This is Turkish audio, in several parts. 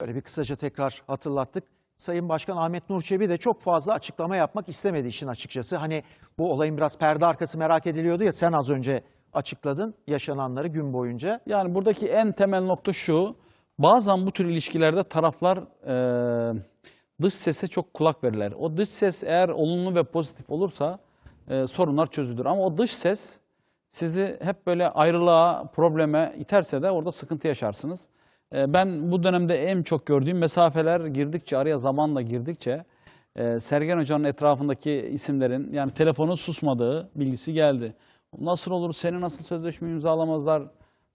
Böyle bir kısaca tekrar hatırlattık. Sayın Başkan Ahmet Nur Çebi de çok fazla açıklama yapmak istemedi işin açıkçası. Hani bu olayın biraz perde arkası merak ediliyordu ya sen az önce açıkladın yaşananları gün boyunca. Yani buradaki en temel nokta şu. Bazen bu tür ilişkilerde taraflar e, dış sese çok kulak verirler. O dış ses eğer olumlu ve pozitif olursa e, sorunlar çözülür. Ama o dış ses sizi hep böyle ayrılığa, probleme iterse de orada sıkıntı yaşarsınız. E, ben bu dönemde en çok gördüğüm mesafeler girdikçe, araya zamanla girdikçe e, Sergen Hoca'nın etrafındaki isimlerin yani telefonu susmadığı bilgisi geldi. Nasıl olur, seni nasıl sözleşme imzalamazlar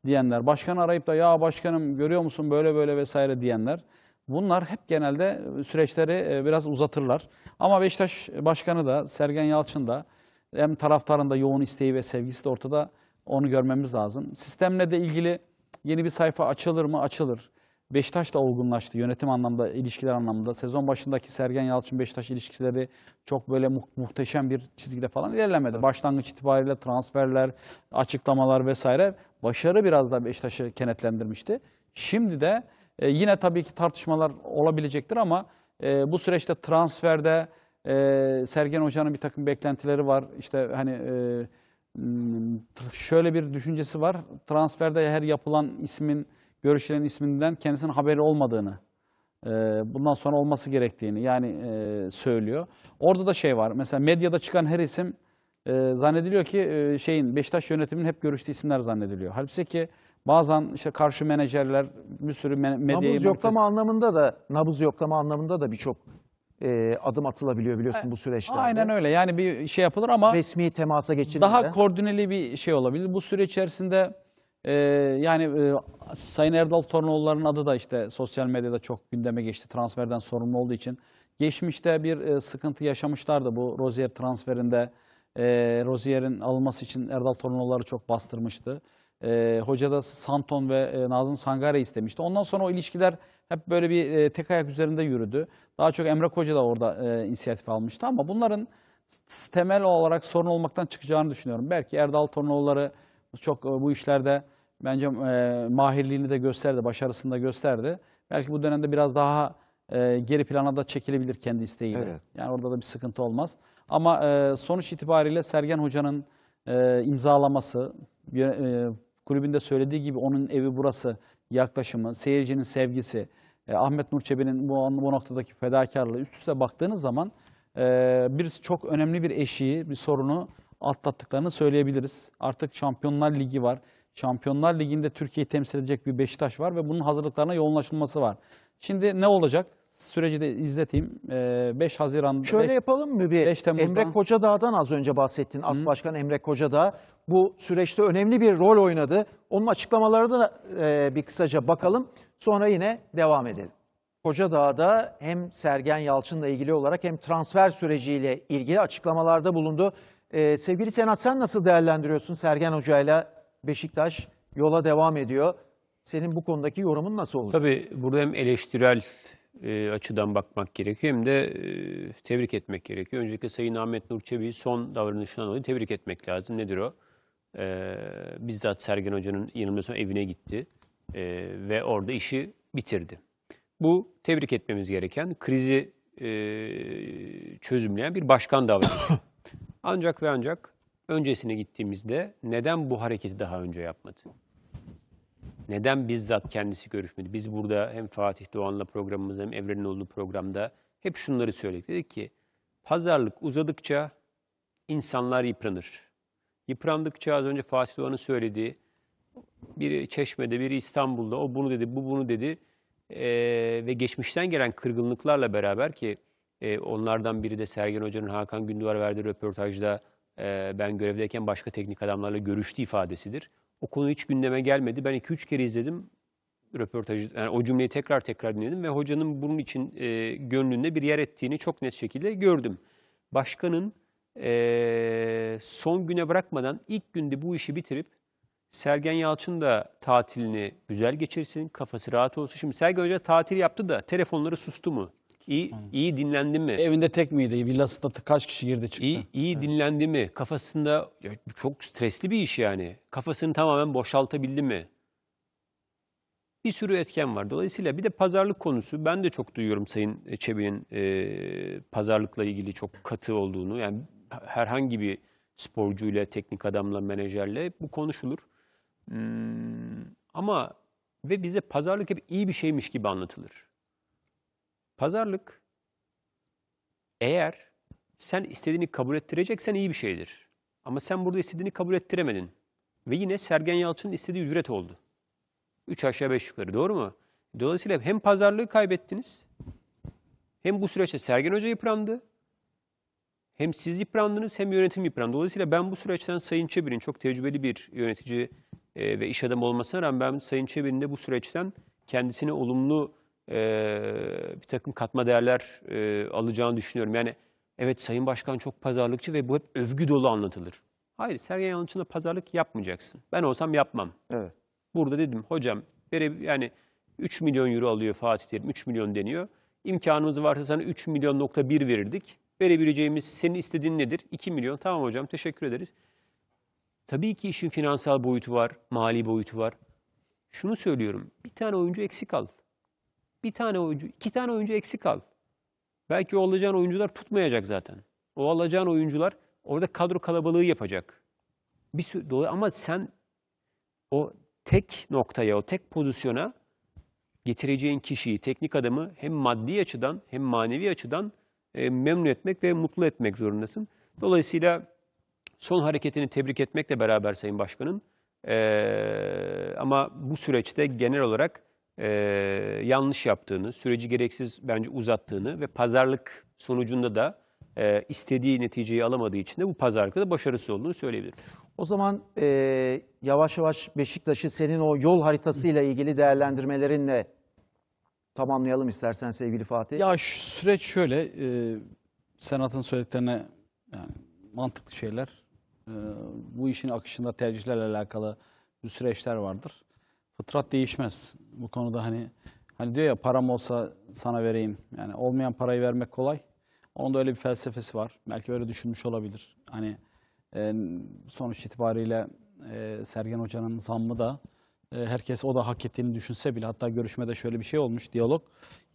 diyenler, başkan arayıp da ya başkanım görüyor musun böyle böyle vesaire diyenler. Bunlar hep genelde süreçleri e, biraz uzatırlar. Ama Beşiktaş Başkanı da Sergen Yalçın da hem taraftarın da yoğun isteği ve sevgisi de ortada onu görmemiz lazım. Sistemle de ilgili yeni bir sayfa açılır mı? Açılır. Beşiktaş da olgunlaştı yönetim anlamda, ilişkiler anlamında. Sezon başındaki Sergen Yalçın Beşiktaş ilişkileri çok böyle mu- muhteşem bir çizgide falan ilerlemedi. Başlangıç itibariyle transferler, açıklamalar vesaire başarı biraz da Beşiktaş'ı kenetlendirmişti. Şimdi de e, yine tabii ki tartışmalar olabilecektir ama e, bu süreçte transferde e, Sergen Hoca'nın bir takım beklentileri var. İşte hani e, şöyle bir düşüncesi var. Transferde her yapılan ismin, görüşülen isminden kendisinin haberi olmadığını, e, bundan sonra olması gerektiğini yani e, söylüyor. Orada da şey var. Mesela medyada çıkan her isim e, zannediliyor ki şeyin Beşiktaş yönetiminin hep görüştüğü isimler zannediliyor. Halbuki ki bazen işte karşı menajerler bir sürü me- medyayı Nabız yoklama anlamında da nabız yoklama anlamında da birçok e, adım atılabiliyor biliyorsun bu süreçlerde. Aynen öyle. Yani bir şey yapılır ama Resmi temasa geçilmeden. daha koordineli bir şey olabilir. Bu süre içerisinde e, yani e, Sayın Erdal Tornoğulları'nın adı da işte sosyal medyada çok gündeme geçti. Transferden sorumlu olduğu için. Geçmişte bir e, sıkıntı yaşamışlardı bu Rozier transferinde. E, Rozier'in alınması için Erdal Tornoğulları çok bastırmıştı. E, hoca da Santon ve e, Nazım Sangare istemişti. Ondan sonra o ilişkiler hep böyle bir e, tek ayak üzerinde yürüdü. Daha çok Emre Koca da orada e, inisiyatif almıştı ama bunların temel olarak sorun olmaktan çıkacağını düşünüyorum. Belki Erdal Tornoğulları çok e, bu işlerde bence e, mahirliğini de gösterdi, başarısını da gösterdi. Belki bu dönemde biraz daha e, geri plana da çekilebilir kendi isteğiyle. Evet. Yani orada da bir sıkıntı olmaz. Ama e, sonuç itibariyle Sergen Hoca'nın e, imzalaması, e, kulübünde söylediği gibi onun evi burası yaklaşımı, seyircinin sevgisi, e, Ahmet Nur Çebi'nin bu, bu noktadaki fedakarlığı üst üste baktığınız zaman e, bir çok önemli bir eşiği, bir sorunu atlattıklarını söyleyebiliriz. Artık Şampiyonlar Ligi var. Şampiyonlar Ligi'nde Türkiye'yi temsil edecek bir Beşiktaş var ve bunun hazırlıklarına yoğunlaşılması var. Şimdi ne olacak? Süreci de izleteyim. E, 5 Haziran Şöyle beş- yapalım mı bir? 5 Temmuz'da- Emre Kocadağ'dan az önce bahsettin. As Başkan Emre Kocadağ bu süreçte önemli bir rol oynadı. Onun açıklamalarına da e, bir kısaca bakalım. Sonra yine devam edelim. Kocadağ'da hem Sergen Yalçın'la ilgili olarak hem transfer süreciyle ilgili açıklamalarda bulundu. E, sevgili Senat sen nasıl değerlendiriyorsun Sergen Hoca'yla Beşiktaş yola devam ediyor. Senin bu konudaki yorumun nasıl olur? Tabii burada hem eleştirel e, açıdan bakmak gerekiyor hem de e, tebrik etmek gerekiyor. Öncelikle Sayın Ahmet Nur Çebi'yi son davranışından dolayı tebrik etmek lazım. Nedir o? E, bizzat Sergen Hoca'nın yanılmıyorsam evine gitti e, ve orada işi bitirdi. Bu tebrik etmemiz gereken, krizi e, çözümleyen bir başkan davranışı. ancak ve ancak öncesine gittiğimizde neden bu hareketi daha önce yapmadı? Neden bizzat kendisi görüşmedi? Biz burada hem Fatih Doğan'la programımızda hem Evren'in olduğu programda hep şunları söyledik. Dedik ki pazarlık uzadıkça insanlar yıpranır. Yıprandıkça az önce Fatih Doğan'ın söylediği biri Çeşme'de, biri İstanbul'da o bunu dedi, bu bunu dedi. Ee, ve geçmişten gelen kırgınlıklarla beraber ki e, onlardan biri de Sergen Hoca'nın Hakan Gündoğar verdiği röportajda e, ben görevdeyken başka teknik adamlarla görüştü ifadesidir. O konu hiç gündeme gelmedi. Ben 2-3 kere izledim röportajı, yani o cümleyi tekrar tekrar dinledim ve hocanın bunun için e, gönlünde bir yer ettiğini çok net şekilde gördüm. Başkanın e, son güne bırakmadan ilk günde bu işi bitirip Sergen Yalçın da tatilini güzel geçirsin, kafası rahat olsun. Şimdi Sergen Hoca tatil yaptı da telefonları sustu mu? İyi, iyi dinlendi mi? evinde tek miydi? Villasında kaç kişi girdi çıktı? İyi, iyi dinlendi mi? Kafasında çok stresli bir iş yani. Kafasını tamamen boşaltabildi mi? Bir sürü etken var. Dolayısıyla bir de pazarlık konusu. Ben de çok duyuyorum Sayın Çebi'nin e, pazarlıkla ilgili çok katı olduğunu. Yani herhangi bir sporcuyla, teknik adamla, menajerle bu konuşulur. Hmm, ama ve bize pazarlık hep iyi bir şeymiş gibi anlatılır. Pazarlık eğer sen istediğini kabul ettireceksen iyi bir şeydir. Ama sen burada istediğini kabul ettiremedin. Ve yine Sergen Yalçın'ın istediği ücret oldu. Üç aşağı beş yukarı doğru mu? Dolayısıyla hem pazarlığı kaybettiniz hem bu süreçte Sergen Hoca yıprandı. Hem siz yıprandınız hem yönetim yıprandı. Dolayısıyla ben bu süreçten Sayın Çebi'nin çok tecrübeli bir yönetici e, ve iş adamı olmasına rağmen ben Sayın Çebi'nin de bu süreçten kendisine olumlu e, bir takım katma değerler e, alacağını düşünüyorum. Yani evet Sayın Başkan çok pazarlıkçı ve bu hep övgü dolu anlatılır. Hayır Sergen Yalçın'la pazarlık yapmayacaksın. Ben olsam yapmam. Evet. Burada dedim hocam vere, yani 3 milyon euro alıyor Fatih Terim 3 milyon deniyor. İmkanımız varsa sana 3 milyon nokta bir verirdik. Verebileceğimiz senin istediğin nedir? 2 milyon. Tamam hocam teşekkür ederiz. Tabii ki işin finansal boyutu var, mali boyutu var. Şunu söylüyorum. Bir tane oyuncu eksik al. Bir tane oyuncu, iki tane oyuncu eksik al. Belki o alacağın oyuncular tutmayacak zaten. O alacağın oyuncular orada kadro kalabalığı yapacak. Bir sürü, ama sen o tek noktaya, o tek pozisyona getireceğin kişiyi, teknik adamı hem maddi açıdan hem manevi açıdan e, memnun etmek ve mutlu etmek zorundasın. Dolayısıyla son hareketini tebrik etmekle beraber Sayın Başkan'ın e, ama bu süreçte genel olarak e, yanlış yaptığını, süreci gereksiz bence uzattığını ve pazarlık sonucunda da e, istediği neticeyi alamadığı için de bu pazarlıkta da başarısız olduğunu söyleyebilirim. O zaman e, yavaş yavaş Beşiktaş'ı senin o yol haritasıyla ilgili değerlendirmelerinle tamamlayalım istersen sevgili Fatih. Ya şu süreç şöyle, e, Senat'ın söylediklerine yani mantıklı şeyler. E, bu işin akışında tercihlerle alakalı bir süreçler vardır. Fıtrat değişmez. Bu konuda hani hani diyor ya param olsa sana vereyim. Yani olmayan parayı vermek kolay. Onun da öyle bir felsefesi var. Belki öyle düşünmüş olabilir. Hani e, sonuç itibariyle e, Sergen Hoca'nın zammı da herkes o da hak ettiğini düşünse bile hatta görüşmede şöyle bir şey olmuş diyalog.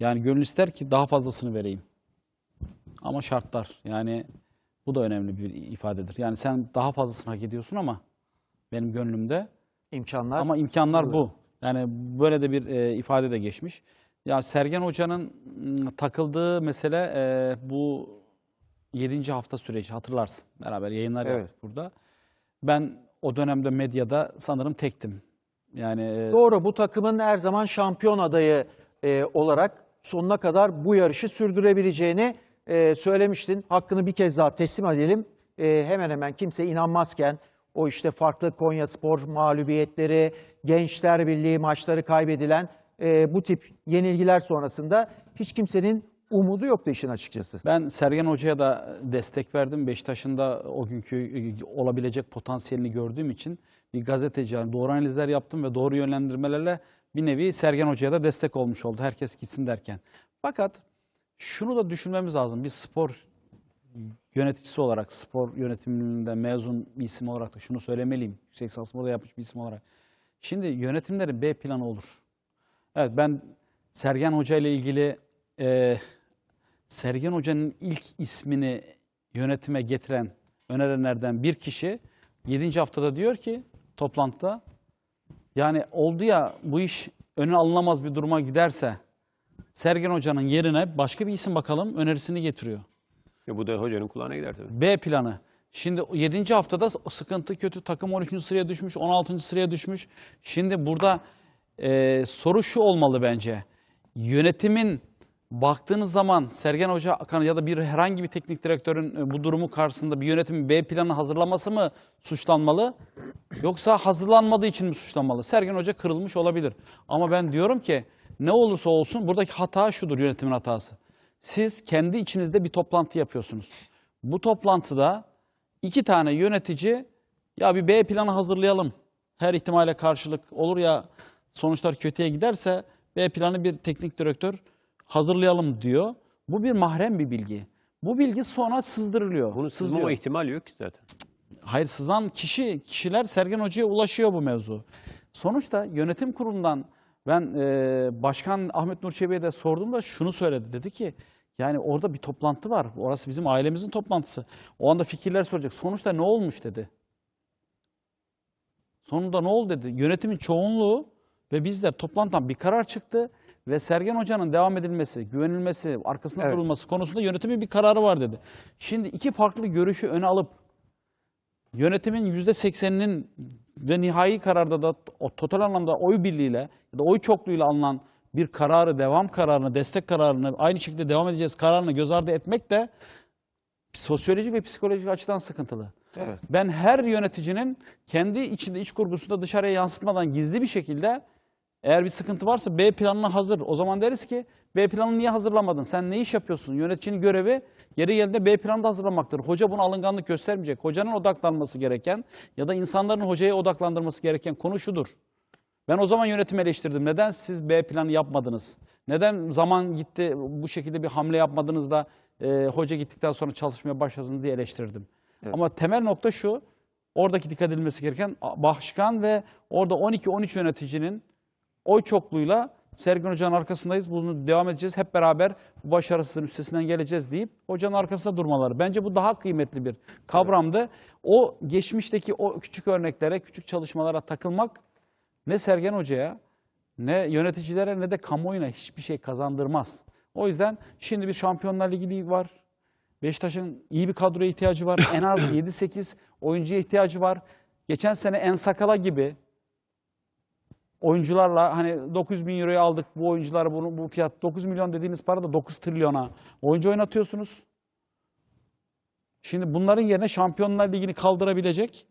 Yani gönül ister ki daha fazlasını vereyim. Ama şartlar yani bu da önemli bir ifadedir. Yani sen daha fazlasını hak ediyorsun ama benim gönlümde İmkanlar. ama imkanlar bu. Yani böyle de bir e, ifade de geçmiş. Ya Sergen Hoca'nın m, takıldığı mesele e, bu 7. hafta süreci hatırlarsın. Beraber yayınlar Evet. yaptık burada. Ben o dönemde medyada sanırım tektim. Yani e, Doğru bu takımın her zaman şampiyon adayı e, olarak sonuna kadar bu yarışı sürdürebileceğini e, söylemiştin. Hakkını bir kez daha teslim edelim. E, hemen hemen kimse inanmazken o işte farklı Konya Spor mağlubiyetleri, Gençler Birliği maçları kaybedilen e, bu tip yenilgiler sonrasında hiç kimsenin umudu yoktu işin açıkçası. Ben Sergen Hoca'ya da destek verdim. Beşiktaş'ın da o günkü e, olabilecek potansiyelini gördüğüm için bir gazeteci, yani doğru analizler yaptım ve doğru yönlendirmelerle bir nevi Sergen Hoca'ya da destek olmuş oldu. Herkes gitsin derken. Fakat şunu da düşünmemiz lazım. Bir spor yöneticisi olarak, spor yönetiminde mezun bir isim olarak da şunu söylemeliyim. Yüksek lisans da yapmış bir isim olarak. Şimdi yönetimlerin B planı olur. Evet ben Sergen Hoca ile ilgili e, Sergen Hoca'nın ilk ismini yönetime getiren önerenlerden bir kişi 7. haftada diyor ki toplantıda yani oldu ya bu iş önüne alınamaz bir duruma giderse Sergen Hoca'nın yerine başka bir isim bakalım önerisini getiriyor. Ya bu da hocanın kulağına gider tabii. B planı. Şimdi 7. haftada sıkıntı kötü. Takım 13. sıraya düşmüş, 16. sıraya düşmüş. Şimdi burada e, soru şu olmalı bence. Yönetimin baktığınız zaman Sergen Hoca ya da bir herhangi bir teknik direktörün e, bu durumu karşısında bir yönetimin B planı hazırlaması mı suçlanmalı? Yoksa hazırlanmadığı için mi suçlanmalı? Sergen Hoca kırılmış olabilir. Ama ben diyorum ki ne olursa olsun buradaki hata şudur yönetimin hatası. Siz kendi içinizde bir toplantı yapıyorsunuz. Bu toplantıda iki tane yönetici ya bir B planı hazırlayalım. Her ihtimale karşılık olur ya sonuçlar kötüye giderse B planı bir teknik direktör hazırlayalım diyor. Bu bir mahrem bir bilgi. Bu bilgi sonra sızdırılıyor. Bunu sızmama ihtimali yok ki zaten. Hayır sızan kişi, kişiler Sergen Hoca'ya ulaşıyor bu mevzu. Sonuçta yönetim kurulundan Ben e, Başkan Ahmet Nur Çebi'ye de sorduğumda şunu söyledi. Dedi ki yani orada bir toplantı var. Orası bizim ailemizin toplantısı. O anda fikirler soracak. Sonuçta ne olmuş dedi. Sonunda ne oldu dedi. Yönetimin çoğunluğu ve bizler toplantıdan bir karar çıktı ve Sergen Hoca'nın devam edilmesi, güvenilmesi, arkasında Evet. durulması konusunda yönetimin bir kararı var dedi. Şimdi iki farklı görüşü öne alıp yönetimin yüzde sekseninin ve nihai kararda da o total anlamda oy birliğiyle ya da oy çokluğuyla alınan bir kararı, devam kararını, destek kararını, aynı şekilde devam edeceğiz kararını göz ardı etmek de sosyolojik ve psikolojik açıdan sıkıntılı. Evet. Ben her yöneticinin kendi içinde iç kurgusunda dışarıya yansıtmadan gizli bir şekilde eğer bir sıkıntı varsa B planına hazır. O zaman deriz ki B planını niye hazırlamadın? Sen ne iş yapıyorsun? Yöneticinin görevi yeri geldiğinde B planını da hazırlamaktır. Hoca buna alınganlık göstermeyecek. Hocanın odaklanması gereken ya da insanların hocaya odaklandırması gereken konu şudur. Ben o zaman yönetimi eleştirdim. Neden siz B planı yapmadınız? Neden zaman gitti bu şekilde bir hamle yapmadınız da e, hoca gittikten sonra çalışmaya başlasın diye eleştirdim. Ama temel nokta şu. Oradaki dikkat edilmesi gereken başkan ve orada 12-13 yöneticinin oy çokluğuyla Sergen Hoca'nın arkasındayız. Bunu devam edeceğiz. Hep beraber bu başarısızlığın üstesinden geleceğiz deyip hocanın arkasında durmaları. Bence bu daha kıymetli bir kavramdı. O geçmişteki o küçük örneklere, küçük çalışmalara takılmak ne Sergen Hoca'ya, ne yöneticilere ne de kamuoyuna hiçbir şey kazandırmaz. O yüzden şimdi bir Şampiyonlar Ligi var. Beşiktaş'ın iyi bir kadroya ihtiyacı var. En az 7-8 oyuncuya ihtiyacı var. Geçen sene Ensakala gibi oyuncularla hani 900 bin euroya aldık bu oyuncuları bunu, bu fiyat 9 milyon dediğiniz para da 9 trilyona oyuncu oynatıyorsunuz. Şimdi bunların yerine Şampiyonlar Ligi'ni kaldırabilecek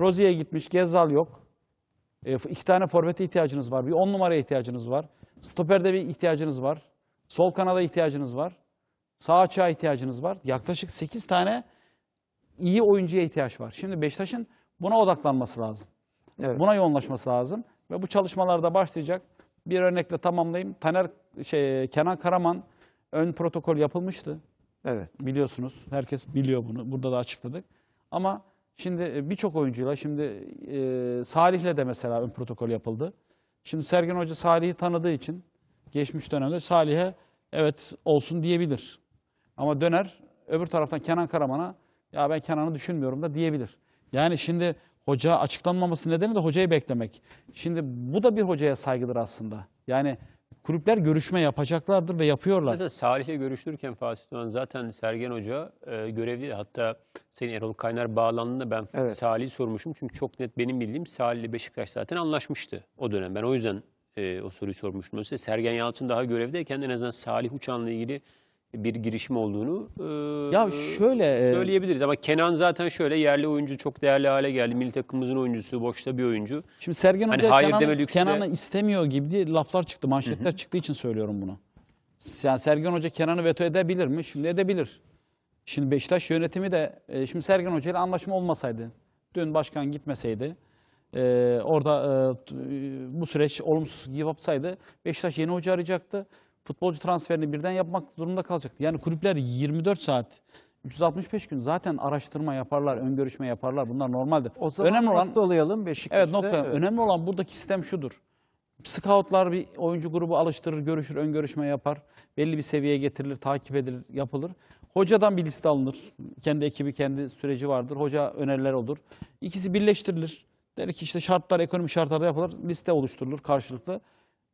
Rozier'e gitmiş, Gezzal yok. E, iki tane forvete ihtiyacınız var. Bir on numaraya ihtiyacınız var. Stoperde bir ihtiyacınız var. Sol kanada ihtiyacınız var. Sağ açığa ihtiyacınız var. Yaklaşık 8 tane iyi oyuncuya ihtiyaç var. Şimdi Beşiktaş'ın buna odaklanması lazım. Evet. Buna yoğunlaşması lazım ve bu çalışmalarda başlayacak. Bir örnekle tamamlayayım. Taner şey Kenan Karaman ön protokol yapılmıştı Evet. biliyorsunuz. Herkes biliyor bunu. Burada da açıkladık. Ama şimdi e, birçok oyuncuyla şimdi e, Salih'le de mesela ön protokol yapıldı. Şimdi Sergen Hoca Salih'i tanıdığı için geçmiş dönemde Salih'e evet olsun diyebilir. Ama döner öbür taraftan Kenan Karaman'a ya ben Kenan'ı düşünmüyorum da diyebilir. Yani şimdi hoca açıklanmaması nedeni de hocayı beklemek. Şimdi bu da bir hocaya saygıdır aslında. Yani kulüpler görüşme yapacaklardır ve yapıyorlar. Mesela Salih'le görüştürken Fatih Doğan zaten Sergen Hoca e, görevli. Hatta Sayın Erol Kaynar bağlandığında ben Evet. Salih'i sormuşum. Çünkü çok net benim bildiğim Salih ile Beşiktaş zaten anlaşmıştı o dönem. Ben o yüzden e, o soruyu sormuştum. Oysa Sergen Yalçın daha görevdeyken en azından Salih Uçan'la ilgili bir girişim olduğunu e, Ya şöyle söyleyebiliriz. Ama Kenan zaten şöyle yerli oyuncu çok değerli hale geldi. Milli takımımızın oyuncusu, boşta bir oyuncu. Şimdi Sergen Hani Hoca hayır Kenan'ı, de- Kenan'ı istemiyor gibi diye laflar çıktı, manşetler çıktığı için söylüyorum bunu. Yani Sergen Hoca Kenan'ı veto edebilir mi? Şimdi edebilir. Şimdi Beşiktaş yönetimi de, e, şimdi Sergen Hoca ile anlaşma olmasaydı, dün başkan gitmeseydi, e, orada e, e, bu süreç olumsuz yapsaydı Beşiktaş yeni hoca arayacaktı. Futbolcu transferini birden yapmak durumunda kalacaktı. Yani kulüpler 24 saat, 365 gün zaten araştırma yaparlar, ön görüşme yaparlar. Bunlar normaldir. O zaman Önemli olan noktalayalım Beşiktaş'ta. Evet nokta. Önemli olan buradaki sistem şudur. Scoutlar bir oyuncu grubu alıştırır, görüşür, ön görüşme yapar. Belli bir seviyeye getirilir, takip edilir, yapılır. Hocadan bir liste alınır. Kendi ekibi, kendi süreci vardır. Hoca öneriler olur. İkisi birleştirilir. Der ki işte şartlar, ekonomik şartlarda yapılır. Liste oluşturulur karşılıklı.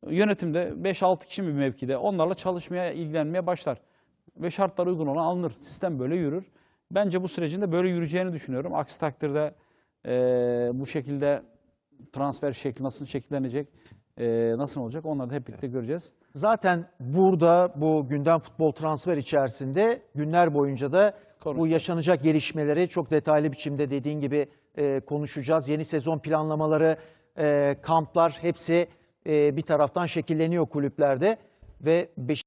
Yönetimde 5-6 kişi bir mevkide onlarla çalışmaya, ilgilenmeye başlar. Ve şartlar uygun olan alınır. Sistem böyle yürür. Bence bu sürecin de böyle yürüyeceğini düşünüyorum. Aksi takdirde eee, bu şekilde transfer şekli nasıl şekillenecek, eee, nasıl olacak onları da hep birlikte göreceğiz. Zaten burada bu gündem futbol transfer içerisinde günler boyunca da bu Konuşacağız. yaşanacak gelişmeleri çok detaylı biçimde dediğin gibi e, konuşacağız. Yeni sezon planlamaları, e, kamplar hepsi e, bir taraftan şekilleniyor kulüplerde ve Beşiktaş